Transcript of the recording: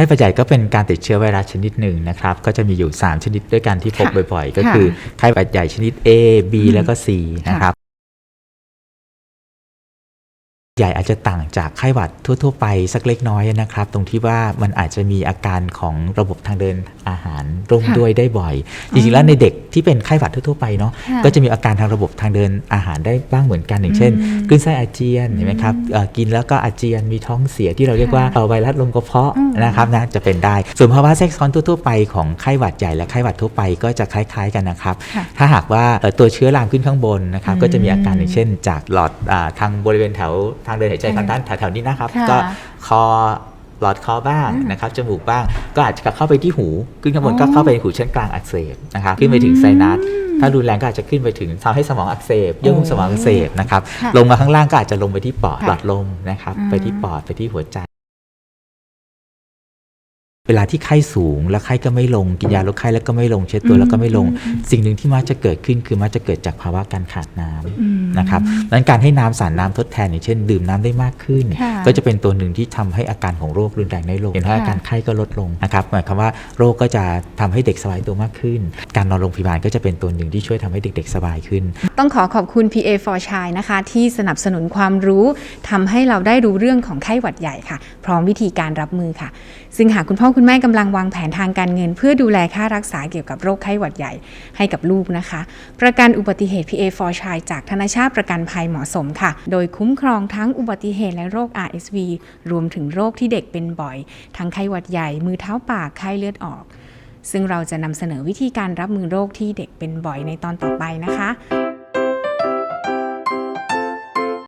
ข้หวัดใหญ่ก็เป็นการติดเชื้อไวรัสชนิดหนึ่งนะครับ ก็จะมีอยู่ 3 ชนิดด้วยกันที่พบค่ะบ่อยๆ ก็ค่ะคือไข้หวัดใหญ่ชนิด A B อืมแล้วก็ C ค่ะนะครับ ใหญ่อาจจะต่างจากไข้หวัดทั่ว ๆ ไปสักเล็กน้อยนะครับ ตรงที่ว่ามันอาจจะมีอาการของระบบทางเดินอาหารร่วมค่ะด้วยได้บ่อย จริงๆแล้วในเด็กที่เป็นไข้หวัดทั่ว ๆ ไปเนาะค่ะก็จะมีอาการทางระบบทางเดินอาหารได้บ้างเหมือนกันอย่างเช่นอืมคลื่นไส้อาเจียนเห็นไหมครับเอ่อกินแล้วก็อาเจียนมีท้องเสียที่เราเรียกว่าเอ่อไวรัสลงกระเพาะอืมนะครับนะจะเป็นได้ ส่วนภาวะแทรกซ้อนทั่ว ๆ ไปของไข้หวัดใหญ่และไข้หวัดทั่วไปก็จะคล้าย ๆ กันนะครับค่ะถ้าหากว่าเอ่อตัวเชื้อลามขึ้นข้างบนนะครับอืมก็จะมีอาการอย่างเช่น จากหลอดอาทางบริเวณแถวทางเดินหายใจค่ะทางด้านแถวๆนี้นะครับ ค่ะก็คอหลอดคอบ้างอืมนะครับจมูกบ้างก็อาจจะเข้าไปที่หูขึ้นข้างบนอ๋อก็เข้าไปในหูชั้นกลางอักเสบนะครับขึ้นไปถึงไซนัสถ้ารุนแรงก็อาจจะขึ้นไปถึงทำให้สมองอักเสบเยื่อหุ้มสมองอักเสบนะครับค่ะลงมาข้างล่างก็อาจจะลงไปที่ปอดค่ะหลอดลมนะครับอืมไปที่ปอดไปที่หัวใจ เวลาที่ไข้สูงแล้วไข้ก็ไม่ลงกินยาลดไข้แล้วก็ไม่ลงเช็ดตัวแล้วก็ไม่ลงอืมสิ่งหนึ่งที่มักจะเกิดขึ้นคือมักจะเกิดจากภาวะการขาดน้ำอืมนะครับดังนั้นการให้น้ำสารน้ำทดแทนอย่างเช่น ดื่มน้ำได้มากขึ้นค่ะก็จะเป็นตัวหนึ่งที่ทำให้อาการของโรครุนแรงน้อยลงเห็นว่าค่ะอาการไข้ก็ลดลงนะครับหมายความว่าโรคก็จะทำให้เด็กสบายตัวมากขึ้น การนอนโรงพยาบาลก็จะเป็นตัวหนึ่งที่ช่วยทำให้เด็ก ๆ สบายขึ้น ต้องขอขอบคุณ PA for Child นะคะ ที่สนับสนุนความรู้ทำให้เราได้รู้เรื่องของไข้หวัดใหญ่ค่ะ พร้อมวิธีการรับมือค่ะ ซึ่งหากคุณพ่อคุณุณแม่กำลังวางแผนทางการเงิน เพื่อดูแลค่ารักษาเกี่ยวกับโรคไข้หวัดใหญ่ให้กับลูกนะคะ ประกันอุบัติเหตุ PA for Child จากธนาชาติประกันภัยเหมาะสมค่ะ โดยคุ้มครองทั้งอุบัติเหตุและโรค RSV รวมถึงโรคที่เด็กเป็นบ่อย ทั้งไข้หวัดใหญ่ มือเท้าปาก ไข้เลือดออก ซึ่งเราจะนำเสนอวิธีการรับมือโรคที่เด็กเป็นบ่อยในตอนต่อไปนะคะ